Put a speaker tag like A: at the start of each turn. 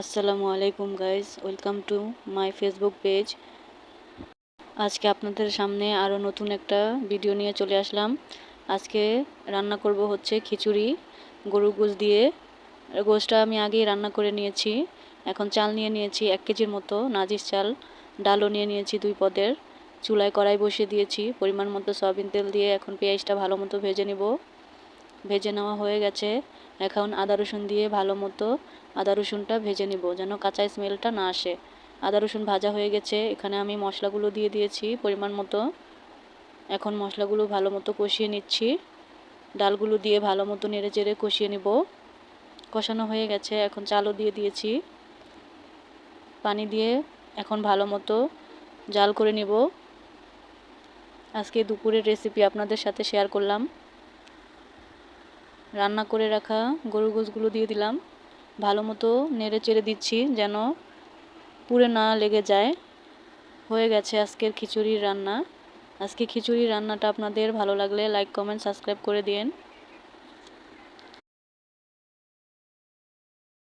A: আসসালামু আলাইকুম guys welcome to my Facebook page আজকে আপনাদের সামনে আরও নতুন একটা ভিডিও নিয়ে চলে আসলাম। আজকে রান্না করব হচ্ছে খিচুড়ি গরু গোশ দিয়ে। গোশটা আমি আগেই রান্না করে নিয়েছি। এখন চাল নিয়ে নিয়েছি এক কেজির মতো, নাজির চাল, ডালও নিয়ে নিয়েছি দুই পদের। চুলায় কড়াই বসিয়ে দিয়েছি, পরিমাণ মতো সয়াবিন তেল দিয়ে এখন পেঁয়াজটা ভালো মতো ভেজে নেব। ভেজে নেওয়া হয়ে গেছে। এখন আদা রসুন দিয়ে ভালো মতো আদা রসুনটা ভেজে নিব যেন কাঁচা স্মেলটা না আসে। আদা রসুন ভাজা হয়ে গেছে। এখানে আমি মশলাগুলো দিয়ে দিয়েছি পরিমাণ মতো। এখন মশলাগুলো ভালো মতো কষিয়ে নিচ্ছি। ডালগুলো দিয়ে ভালো মতো নেড়ে চেড়ে কষিয়ে নিব। কষানো হয়ে গেছে। এখন চালও দিয়ে দিয়েছি। পানি দিয়ে এখন ভালো মতো জাল করে নিব। আজকে দুপুরের রেসিপি আপনাদের সাথে শেয়ার করলাম। রান্না করে রাখা গরু গোশগুলো দিয়ে দিলাম। ভালো মতো নেড়ে চেড়ে দিচ্ছি যেন পুড়ে না লেগে যায়। হয়ে গেছে আজকের খিচুড়ির রান্না। আজকে খিচুড়ির রান্নাটা আপনাদের ভালো লাগলে লাইক কমেন্ট সাবস্ক্রাইব করে দিন।